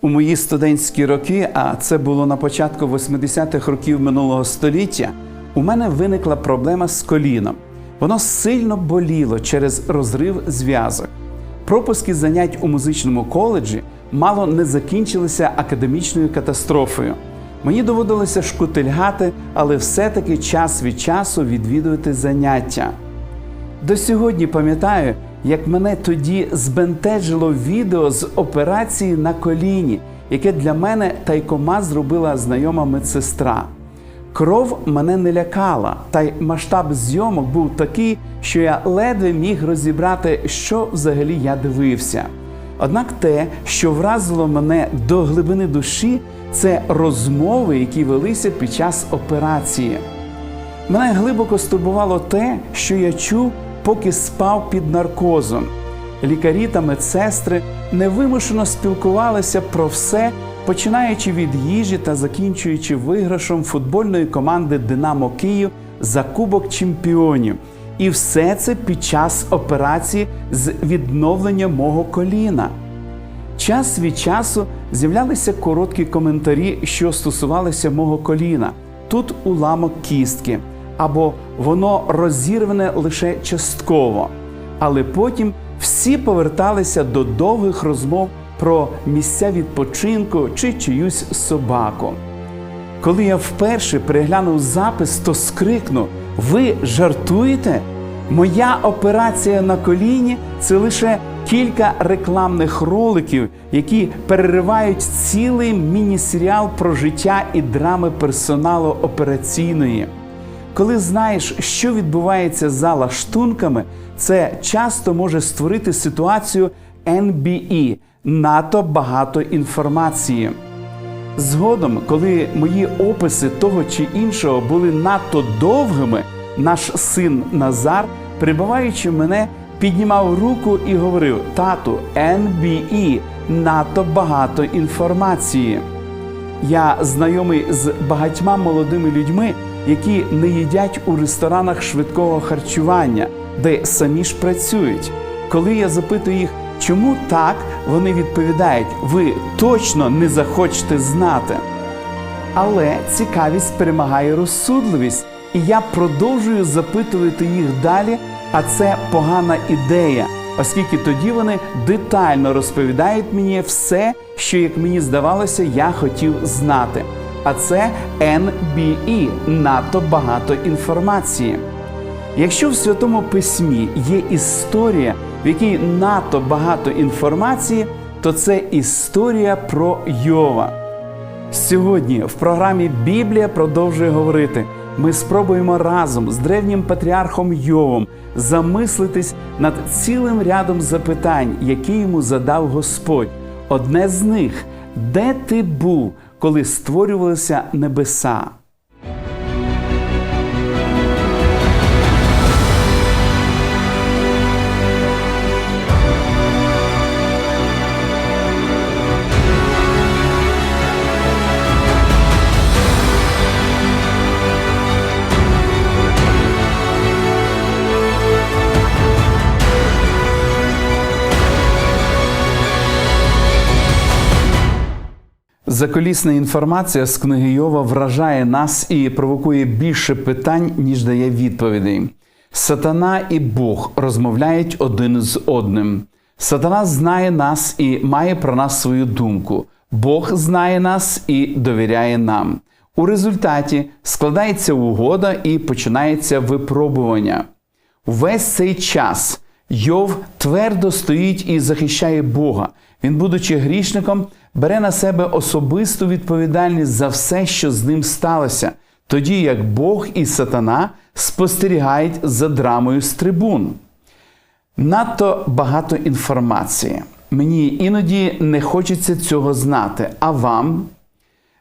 У мої студентські роки, а це було на початку 80-х років минулого століття, у мене виникла проблема з коліном. Воно сильно боліло через розрив зв'язок. Пропуски занять у музичному коледжі мало не закінчилися академічною катастрофою. Мені доводилося шкутильгати, але все-таки час від часу відвідувати заняття. До сьогодні пам'ятаю, як мене тоді збентежило відео з операції на коліні, яке для мене тайкома зробила знайома медсестра. Кров мене не лякала, та й масштаб зйомок був такий, що я ледве міг розібрати, що взагалі я дивився. Однак те, що вразило мене до глибини душі, це розмови, які велися під час операції. Мене глибоко стурбувало те, що я чув, поки спав під наркозом. Лікарі та медсестри невимушено спілкувалися про все, починаючи від їжі та закінчуючи виграшом футбольної команди Динамо Київ за Кубок Чемпіонів. І все це під час операції з відновлення мого коліна. Час від часу з'являлися короткі коментарі, що стосувалися мого коліна. Тут уламок кістки, або воно розірване лише частково. Але потім всі поверталися до довгих розмов про місця відпочинку чи чиюсь собаку. Коли я вперше переглянув запис, то скрикнув: Ви жартуєте? Моя операція на коліні це лише кілька рекламних роликів, які переривають цілий міні-серіал про життя і драми персоналу операційної. Коли знаєш, що відбувається за лаштунками, це часто може створити ситуацію NBE – надто багато інформації. Згодом, коли мої описи того чи іншого були надто довгими, наш син Назар, прибуваючи мене, піднімав руку і говорив: Тату, NBE – надто багато інформації. Я знайомий з багатьма молодими людьми, які не їдять у ресторанах швидкого харчування, де самі ж працюють. Коли я запитую їх, чому так, вони відповідають: ви точно не захочете знати. Але цікавість перемагає розсудливість, і я продовжую запитувати їх далі. А це погана ідея, оскільки тоді вони детально розповідають мені все, що, як мені здавалося, я хотів знати. А це NBE – надто багато інформації. Якщо в Святому Письмі є історія, в якій надто багато інформації, то це історія про Йова. Сьогодні в програмі Біблія продовжує говорити. Ми спробуємо разом з древнім патріархом Йовом замислитись над цілим рядом запитань, які йому задав Господь. Одне з них де ти був, коли створювалися небеса? Заколісна інформація з книги Йова вражає нас і провокує більше питань, ніж дає відповідей. Сатана і Бог розмовляють один з одним. Сатана знає нас і має про нас свою думку. Бог знає нас і довіряє нам. У результаті складається угода і починається випробування. Весь цей час Йов твердо стоїть і захищає Бога. Він, будучи грішником, бере на себе особисту відповідальність за все, що з ним сталося, тоді як Бог і сатана спостерігають за драмою з трибун. Надто багато інформації. Мені іноді не хочеться цього знати, а вам?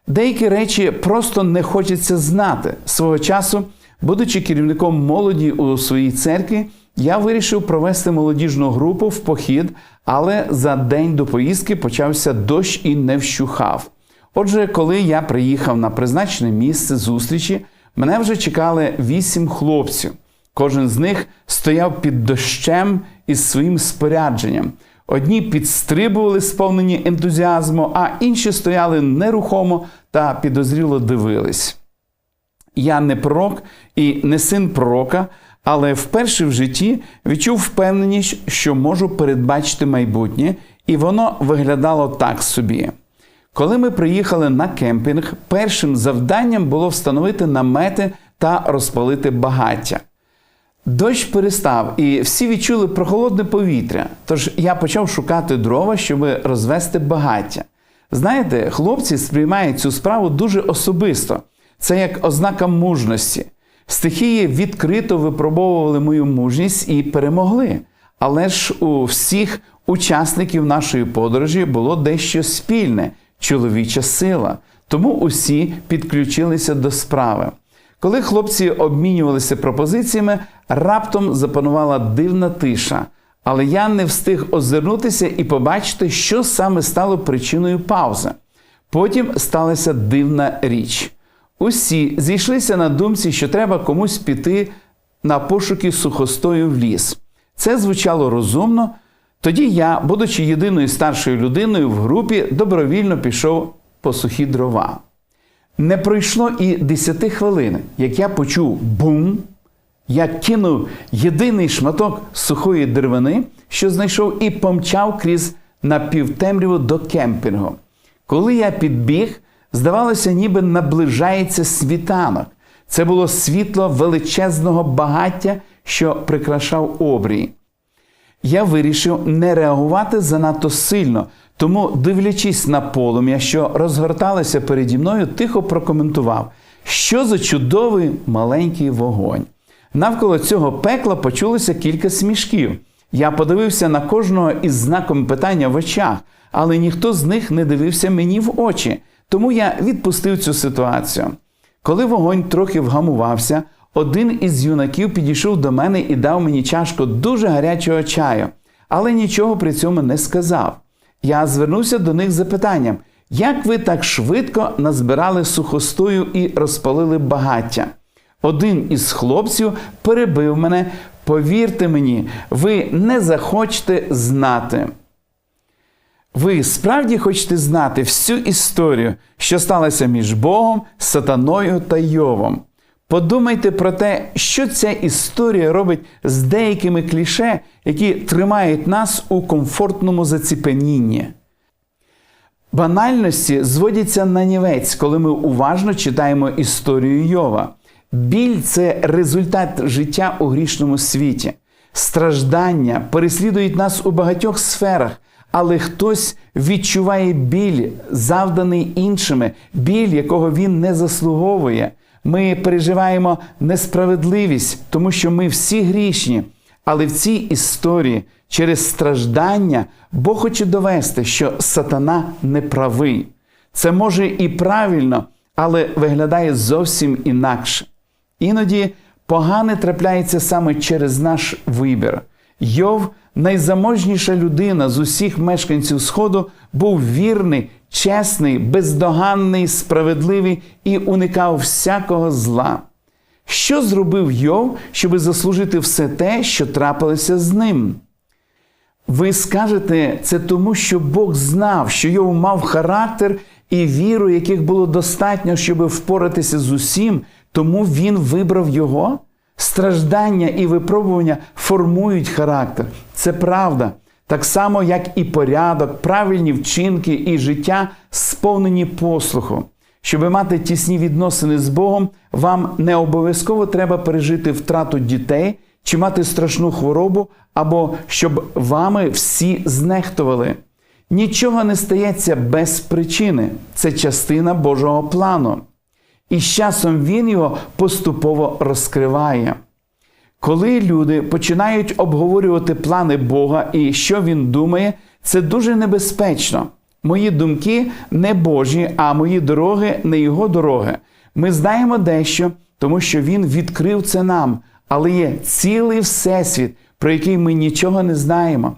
Деякі речі просто не хочеться знати. Свого часу, будучи керівником молоді у своїй церкві, я вирішив провести молодіжну групу в похід, але за день до поїздки почався дощ і не вщухав. Отже, коли я приїхав на призначене місце зустрічі, мене вже чекали вісім хлопців. Кожен з них стояв під дощем із своїм спорядженням. Одні підстрибували сповнені ентузіазму, а інші стояли нерухомо та підозріло дивились. Я не пророк і не син пророка, але вперше в житті відчув впевненість, що можу передбачити майбутнє, і воно виглядало так собі. Коли ми приїхали на кемпінг, першим завданням було встановити намети та розпалити багаття. Дощ перестав, і всі відчули прохолодне повітря. Тож я почав шукати дрова, щоб розвести багаття. Знаєте, хлопці сприймають цю справу дуже особисто. Це як ознака мужності. Стихії відкрито випробовували мою мужність і перемогли. Але ж у всіх учасників нашої подорожі було дещо спільне чоловіча сила. Тому усі підключилися до справи. Коли хлопці обмінювалися пропозиціями, раптом запанувала дивна тиша. Але я не встиг озирнутися і побачити, що саме стало причиною паузи. Потім сталася дивна річ. Усі зійшлися на думці, що треба комусь піти на пошуки сухостою в ліс. Це звучало розумно. Тоді я, будучи єдиною старшою людиною в групі, добровільно пішов по сухі дрова. Не пройшло і десяти хвилин, як я почув бум, я кинув єдиний шматок сухої деревини, що знайшов, і помчав крізь напівтемряву до кемпінгу. Коли я підбіг, здавалося, ніби наближається світанок. Це було світло величезного багаття, що прикрашав обрій. Я вирішив не реагувати занадто сильно, тому, дивлячись на полум'я, що розгорталося переді мною, тихо прокоментував, що за чудовий маленький вогонь. Навколо цього пекла почулося кілька смішків. Я подивився на кожного із знаком питання в очах, але ніхто з них не дивився мені в очі, тому я відпустив цю ситуацію. Коли вогонь трохи вгамувався, один із юнаків підійшов до мене і дав мені чашку дуже гарячого чаю, але нічого при цьому не сказав. Я звернувся до них з запитанням, як ви так швидко назбирали сухостою і розпалили багаття? Один із хлопців перебив мене. Повірте мені, ви не захочете знати. Ви справді хочете знати всю історію, що сталося між Богом, Сатаною та Йовом. Подумайте про те, що ця історія робить з деякими кліше, які тримають нас у комфортному заціпенінні. Банальності зводяться на нівець, коли ми уважно читаємо історію Йова. Біль це результат життя у грішному світі. Страждання переслідують нас у багатьох сферах, але хтось відчуває біль, завданий іншими, біль, якого він не заслуговує. Ми переживаємо несправедливість, тому що ми всі грішні. Але в цій історії через страждання Бог хоче довести, що сатана не правий. Це може і правильно, але виглядає зовсім інакше. Іноді погане трапляється саме через наш вибір. Йов, найзаможніша людина з усіх мешканців Сходу, був вірний, чесний, бездоганний, справедливий і уникав всякого зла. Що зробив Йов, щоб заслужити все те, що трапилося з ним? Ви скажете це тому, що Бог знав, що Йов мав характер і віру, яких було достатньо, щоб впоратися з усім, тому він вибрав його. Страждання і випробування формують характер. Це правда. Так само, як і порядок, правильні вчинки і життя сповнені послуху. Щоб мати тісні відносини з Богом, вам не обов'язково треба пережити втрату дітей чи мати страшну хворобу, або щоб вами всі знехтували. Нічого не стається без причини. Це частина Божого плану. І з часом він його поступово розкриває. Коли люди починають обговорювати плани Бога і що він думає, це дуже небезпечно. Мої думки не Божі, а мої дороги не його дороги. Ми знаємо дещо, тому що він відкрив це нам, але є цілий всесвіт, про який ми нічого не знаємо.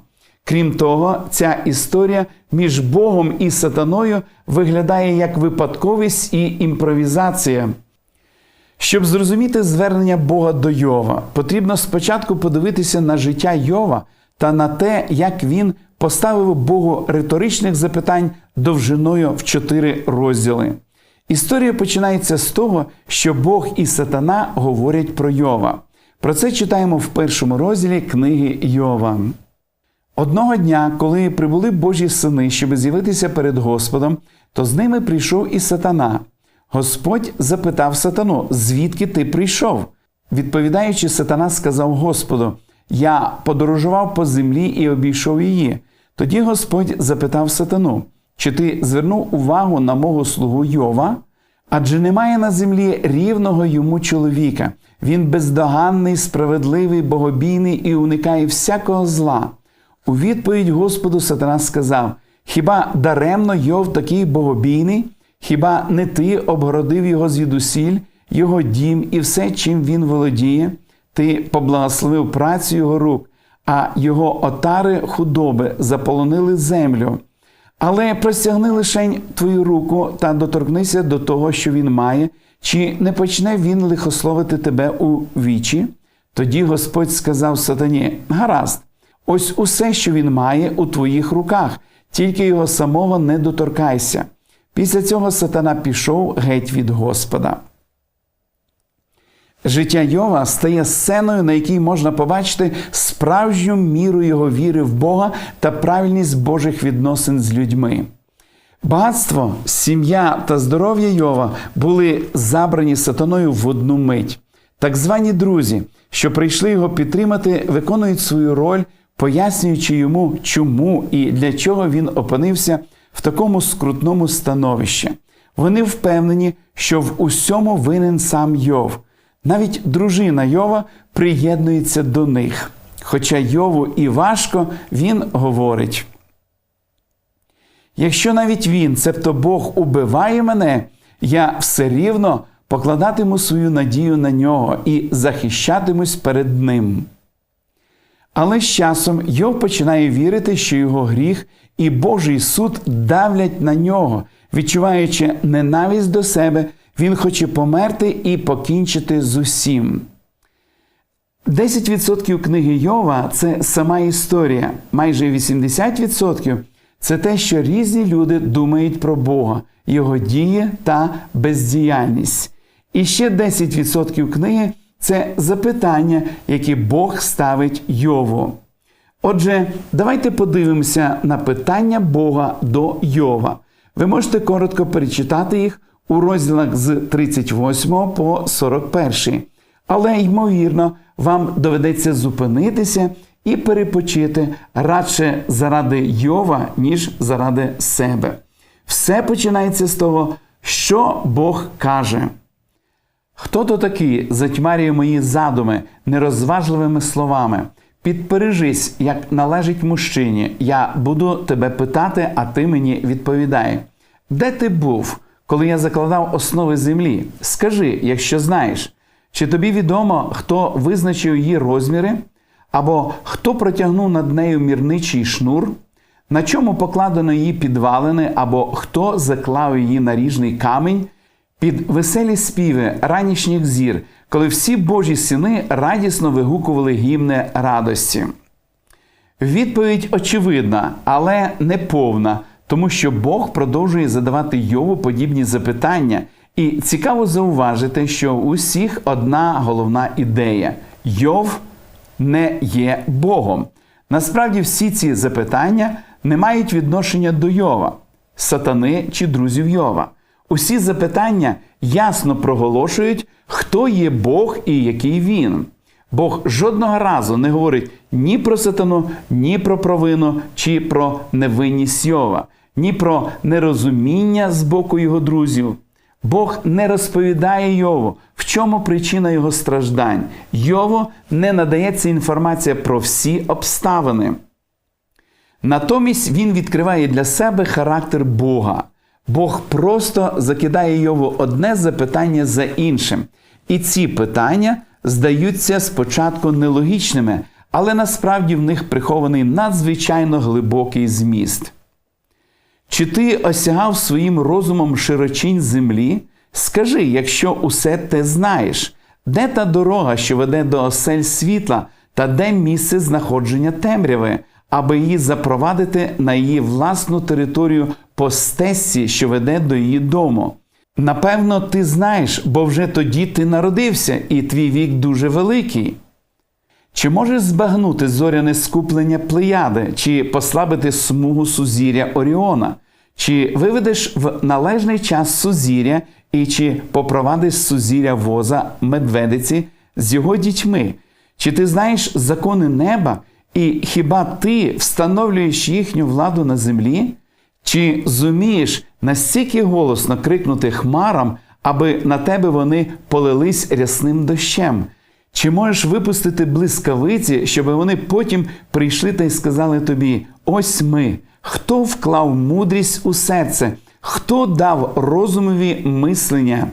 Крім того, ця історія між Богом і сатаною виглядає як випадковість і імпровізація. Щоб зрозуміти звернення Бога до Йова, потрібно спочатку подивитися на життя Йова та на те, як він поставив Богу риторичних запитань довжиною в чотири розділи. Історія починається з того, що Бог і сатана говорять про Йова. Про це читаємо в першому розділі книги Йова. Одного дня, коли прибули Божі сини, щоб з'явитися перед Господом, то з ними прийшов і сатана. Господь запитав сатану, звідки ти прийшов? Відповідаючи, сатана сказав Господу: Я подорожував по землі і обійшов її. Тоді Господь запитав сатану, чи ти звернув увагу на мого слугу Йова? Адже немає на землі рівного йому чоловіка. Він бездоганний, справедливий, богобійний і уникає всякого зла. У відповідь Господу Сатана сказав: Хіба даремно Йов такий богобійний? Хіба не ти обгородив його звідусіль, його дім і все, чим він володіє? Ти поблагословив працю його рук, а його отари худоби заполонили землю. Але простягни лишень твою руку та доторкнися до того, що він має, чи не почне він лихословити тебе у вічі? Тоді Господь сказав сатані: Гаразд, ось усе, що він має у твоїх руках, тільки його самого не доторкайся. Після цього сатана пішов геть від Господа. Життя Йова стає сценою, на якій можна побачити справжню міру його віри в Бога та правильність Божих відносин з людьми. Багатство, сім'я та здоров'я Йова були забрані сатаною в одну мить. Так звані друзі, що прийшли його підтримати, виконують свою роль, пояснюючи йому, чому і для чого він опинився в такому скрутному становищі. Вони впевнені, що в усьому винен сам Йов. Навіть дружина Йова приєднується до них. Хоча Йову і важко, він говорить: якщо навіть він, цебто Бог, убиває мене, я все рівно покладатиму свою надію на нього і захищатимусь перед ним. Але з часом Йов починає вірити, що його гріх і Божий суд давлять на нього, відчуваючи ненависть до себе, він хоче померти і покінчити з усім. 10% книги Йова це сама історія, майже 80% це те, що різні люди думають про Бога, Його дії та бездіяльність. І ще 10% книги це запитання, які Бог ставить Йову. Отже, давайте подивимося на питання Бога до Йова. Ви можете коротко перечитати їх у розділах з 38 по 41. Але, ймовірно, вам доведеться зупинитися і перепочити радше заради Йова, ніж заради себе. Все починається з того, що Бог каже. Хто то такий затьмарює мої задуми нерозважливими словами? Підпережись, як належить мужчині. Я буду тебе питати, а ти мені відповідай. Де ти був, коли я закладав основи землі? Скажи, якщо знаєш, чи тобі відомо, хто визначив її розміри, або хто протягнув над нею мірничий шнур, на чому покладено її підвалини, або хто заклав її наріжний камінь? Під веселі співи ранішніх зір, коли всі Божі сини радісно вигукували гімни радості. Відповідь очевидна, але не повна, тому що Бог продовжує задавати Йову подібні запитання, і цікаво зауважити, що у всіх одна головна ідея: Йов не є Богом. Насправді, всі ці запитання не мають відношення до Йова, сатани чи друзів Йова. Усі запитання ясно проголошують, хто є Бог і який він. Бог жодного разу не говорить ні про сатану, ні про провину, чи про невинність Йова, ні про нерозуміння з боку його друзів. Бог не розповідає Йову, в чому причина його страждань. Йову не надається інформація про всі обставини. Натомість він відкриває для себе характер Бога. Бог просто закидає Йову одне запитання за іншим. І ці питання здаються спочатку нелогічними, але насправді в них прихований надзвичайно глибокий зміст. Чи ти осягав своїм розумом широчінь землі? Скажи, якщо усе те знаєш, де та дорога, що веде до осель світла, та де місце знаходження темряви, аби її запровадити на її власну територію по стежці, що веде до її дому. Напевно, ти знаєш, бо вже тоді ти народився, і твій вік дуже великий. Чи можеш збагнути зоряне скуплення Плеяди, чи послабити смугу сузір'я Оріона, чи виведеш в належний час сузір'я, і чи попровадиш сузір'я воза медведиці з його дітьми? Чи ти знаєш закони неба, і хіба ти встановлюєш їхню владу на землі? Чи зумієш настільки голосно крикнути хмарам, аби на тебе вони полились рясним дощем? Чи можеш випустити блискавиці, щоб вони потім прийшли та й сказали тобі: ось ми, хто вклав мудрість у серце, хто дав розумові мислення?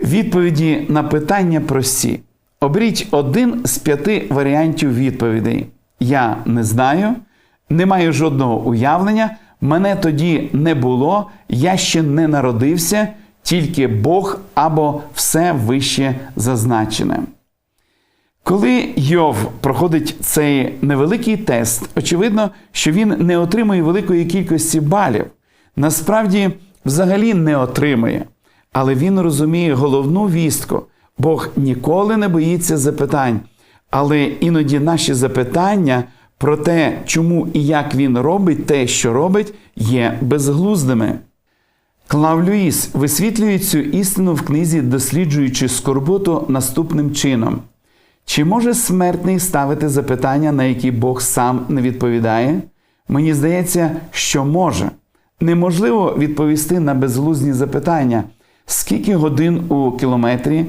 Відповіді на питання прості. Оберіть один з п'яти варіантів відповідей. Я не знаю, не маю жодного уявлення, мене тоді не було, я ще не народився, тільки Бог або все вище зазначене. Коли Йов проходить цей невеликий тест, очевидно, що він не отримує великої кількості балів. Насправді, взагалі не отримує. Але він розуміє головну вістку. Бог ніколи не боїться запитань. Але іноді наші запитання про те, чому і як він робить те, що робить, є безглуздими. Клав Люїс висвітлює цю істину в книзі, досліджуючи скорботу наступним чином. Чи може смертний ставити запитання, на які Бог сам не відповідає? Мені здається, що може. Неможливо відповісти на безглузні запитання, скільки годин у кілометрі,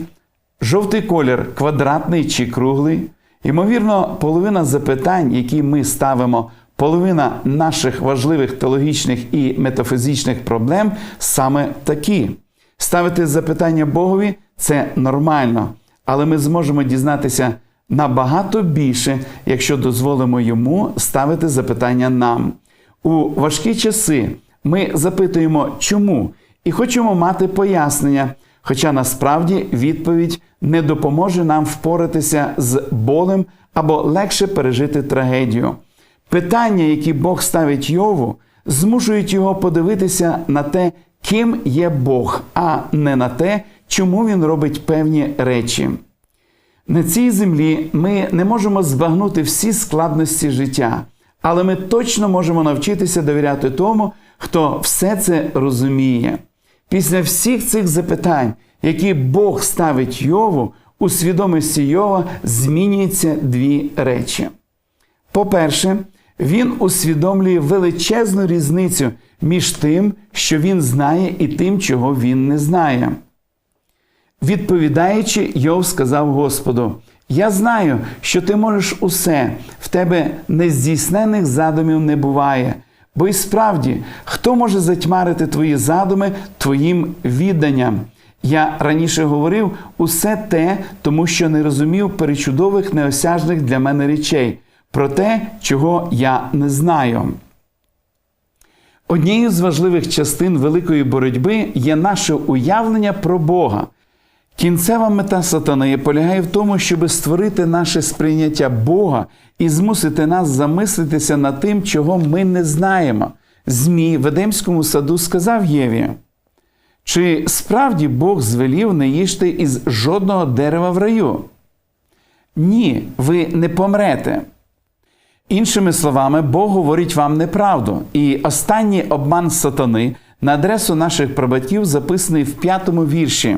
жовтий колір квадратний чи круглий. Ймовірно, половина запитань, які ми ставимо, половина наших важливих теологічних і метафізичних проблем саме такі. Ставити запитання Богові це нормально, але ми зможемо дізнатися набагато більше, якщо дозволимо йому ставити запитання нам. У важкі часи ми запитуємо, чому, і хочемо мати пояснення, хоча насправді відповідь не допоможе нам впоратися з болем або легше пережити трагедію. Питання, які Бог ставить Йову, змушують його подивитися на те, ким є Бог, а не на те, чому він робить певні речі. На цій землі ми не можемо збагнути всі складності життя, але ми точно можемо навчитися довіряти тому, хто все це розуміє. Після всіх цих запитань, які Бог ставить Йову, у свідомості Йова змінюються дві речі. По-перше, він усвідомлює величезну різницю між тим, що він знає, і тим, чого він не знає. Відповідаючи, Йов сказав Господу: Я знаю, що ти можеш усе, в тебе нездійснених задумів не буває. Бо і справді, хто може затьмарити твої задуми твоїм відданням? Я раніше говорив усе те, тому що не розумів перечудових неосяжних для мене речей, про те, чого я не знаю. Однією з важливих частин великої боротьби є наше уявлення про Бога. Кінцева мета сатани полягає в тому, щоб створити наше сприйняття Бога і змусити нас замислитися над тим, чого ми не знаємо. Змій в Едемському саду сказав Єві. Чи справді Бог звелів не їжте із жодного дерева в раю? Ні, ви не помрете. Іншими словами, Бог говорить вам неправду. І останній обман сатани на адресу наших прабатьків записаний в п'ятому вірші.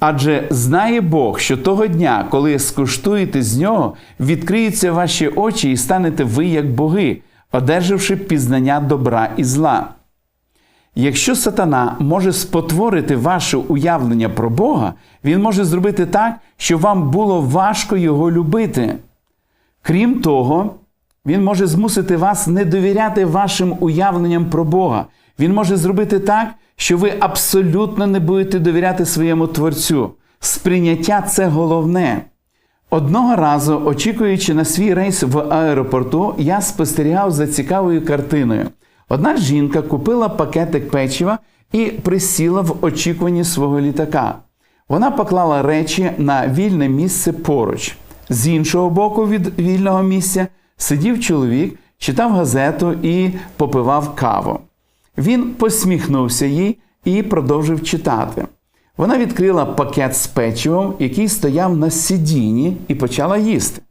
Адже знає Бог, що того дня, коли скуштуєте з нього, відкриються ваші очі і станете ви як боги, одержавши пізнання добра і зла. Якщо сатана може спотворити ваше уявлення про Бога, він може зробити так, щоб вам було важко його любити. Крім того, він може змусити вас не довіряти вашим уявленням про Бога. Він може зробити так, що ви абсолютно не будете довіряти своєму Творцю. Сприйняття це головне. Одного разу, очікуючи на свій рейс в аеропорту, я спостерігав за цікавою картиною. Одна жінка купила пакетик печива і присіла в очікуванні свого літака. Вона поклала речі на вільне місце поруч. З іншого боку від вільного місця сидів чоловік, читав газету і попивав каву. Він посміхнувся їй і продовжив читати. Вона відкрила пакет з печивом, який стояв на сидінні, і почала їсти.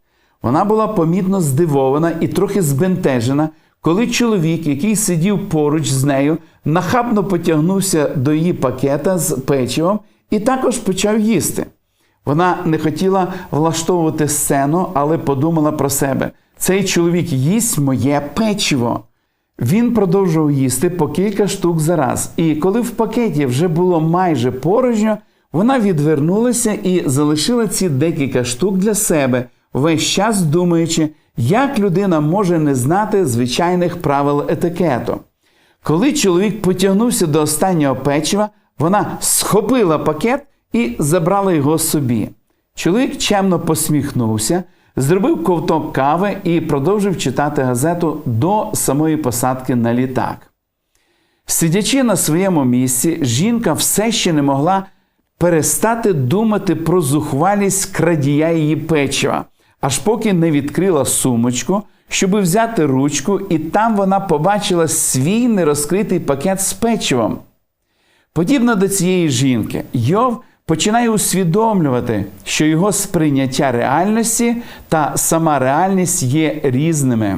Вона була помітно здивована і трохи збентежена, коли чоловік, який сидів поруч з нею, нахабно потягнувся до її пакета з печивом і також почав їсти. Вона не хотіла влаштовувати сцену, але подумала про себе: цей чоловік їсть моє печиво. Він продовжував їсти по кілька штук за раз, і коли в пакеті вже було майже порожньо, вона відвернулася і залишила ці декілька штук для себе, весь час думаючи, як людина може не знати звичайних правил етикету. Коли чоловік потягнувся до останнього печива, вона схопила пакет і забрала його собі. Чоловік чемно посміхнувся, зробив ковток кави і продовжив читати газету до самої посадки на літак. Сидячи на своєму місці, жінка все ще не могла перестати думати про зухвалість крадія її печива, аж поки не відкрила сумочку, щоби взяти ручку, і там вона побачила свій нерозкритий пакет з печивом. Подібно до цієї жінки, Йов починає усвідомлювати, що його сприйняття реальності та сама реальність є різними.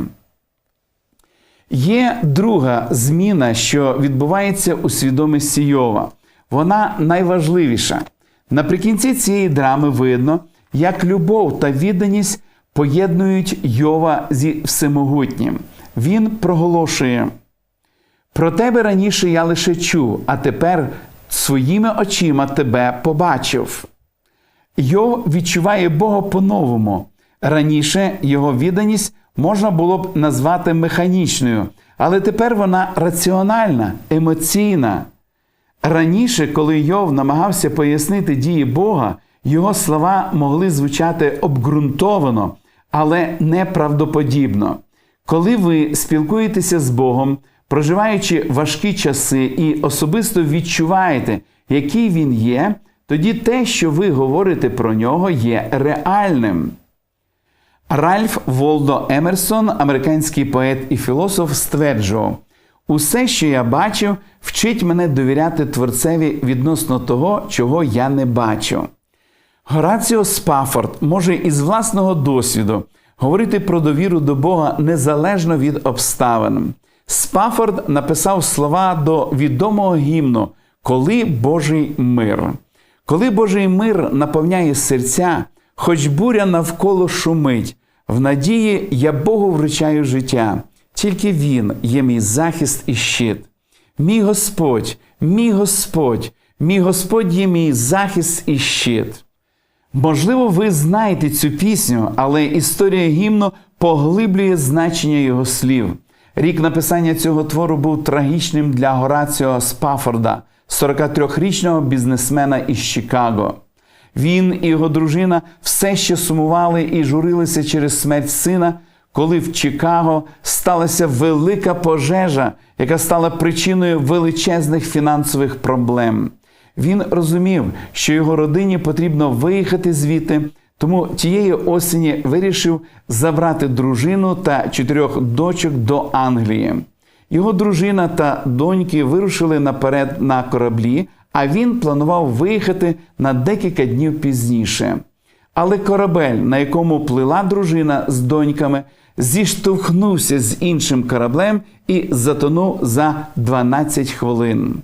Є друга зміна, що відбувається у свідомості Йова. Вона найважливіша. Наприкінці цієї драми видно, як любов та відданість поєднують Йова зі всемогутнім. Він проголошує. Про тебе раніше я лише чув, а тепер своїми очима тебе побачив. Йов відчуває Бога по-новому. Раніше його відданість можна було б назвати механічною, але тепер вона раціональна, емоційна. Раніше, коли Йов намагався пояснити дії Бога, його слова могли звучати обґрунтовано, але неправдоподібно. Коли ви спілкуєтеся з Богом, проживаючи важкі часи і особисто відчуваєте, який він є, тоді те, що ви говорите про нього, є реальним. Ральф Волдо Емерсон, американський поет і філософ, стверджував: усе, що я бачив, вчить мене довіряти Творцеві відносно того, чого я не бачу. Гораціо Спафорд може із власного досвіду говорити про довіру до Бога незалежно від обставин. Спафорд написав слова до відомого гімну Коли Божий мир. Коли Божий мир наповняє серця, хоч буря навколо шумить, в надії я Богу вручаю життя, тільки Він є мій захист і щит. Мій Господь, мій Господь, мій Господь є мій захист і щит. Можливо, ви знаєте цю пісню, але історія гімну поглиблює значення його слів. Рік написання цього твору був трагічним для Гораціо Спафорда, 43-річного бізнесмена із Чикаго. Він і його дружина все ще сумували і журилися через смерть сина, коли в Чикаго сталася велика пожежа, яка стала причиною величезних фінансових проблем. Він розумів, що його родині потрібно виїхати звідти, тому тієї осені вирішив забрати дружину та чотирьох дочок до Англії. Його дружина та доньки вирушили наперед на кораблі, а він планував виїхати на декілька днів пізніше. Але корабель, на якому плила дружина з доньками, зіштовхнувся з іншим кораблем і затонув за 12 хвилин.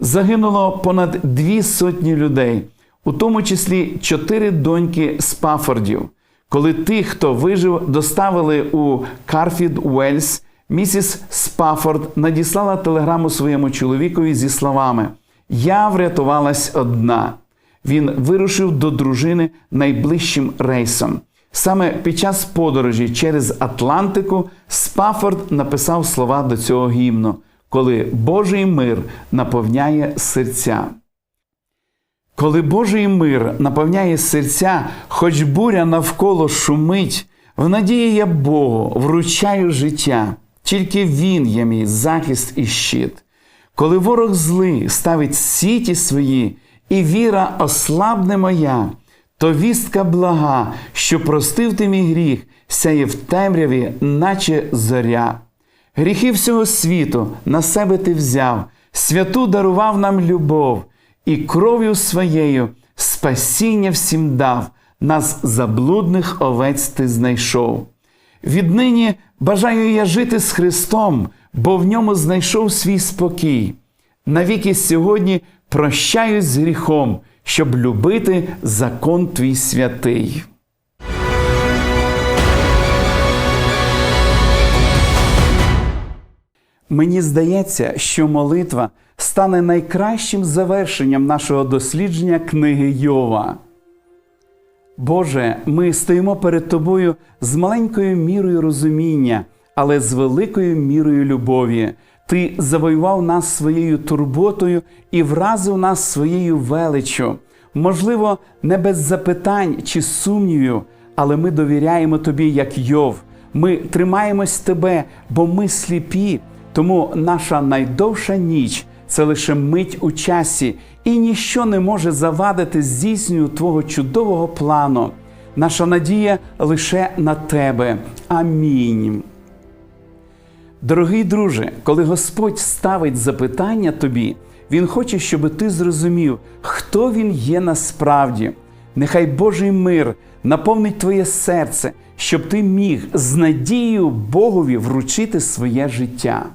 Загинуло понад дві сотні людей, у тому числі чотири доньки Спафордів. Коли тих, хто вижив, доставили у Карфід Уельс, місіс Спафорд надіслала телеграму своєму чоловікові зі словами: Я врятувалась одна. Він вирушив до дружини найближчим рейсом. Саме під час подорожі через Атлантику Спафорд написав слова до цього гімну, коли Божий мир наповняє серця. Коли Божий мир наповняє серця, хоч буря навколо шумить, в надії я Богу вручаю життя, тільки Він є мій захист і щит. Коли ворог злий ставить сіті свої, і віра ослабне моя, То вістка блага, що простив ти мій гріх, сяє в темряві, наче зоря. Гріхи всього світу на себе ти взяв, святу дарував нам любов, і кров'ю своєю спасіння всім дав, нас заблудних овець ти знайшов. Віднині бажаю я жити з Христом, бо в ньому знайшов свій спокій. Навіки сьогодні прощаюсь з гріхом, щоб любити закон твій святий. Мені здається, що молитва стане найкращим завершенням нашого дослідження книги Йова. Боже, ми стоїмо перед Тобою з маленькою мірою розуміння, але з великою мірою любові. Ти завоював нас своєю турботою і вразив нас своєю величчю. Можливо, не без запитань чи сумнівів, але ми довіряємо Тобі, як Йов. Ми тримаємось Тебе, бо ми сліпі. Тому наша найдовша ніч це лише мить у часі, і ніщо не може завадити здійсненню Твого чудового плану. Наша надія лише на тебе. Амінь. Дорогий друже, коли Господь ставить запитання тобі, Він хоче, щоб ти зрозумів, хто Він є насправді. Нехай Божий мир наповнить твоє серце, щоб ти міг з надією Богові вручити своє життя.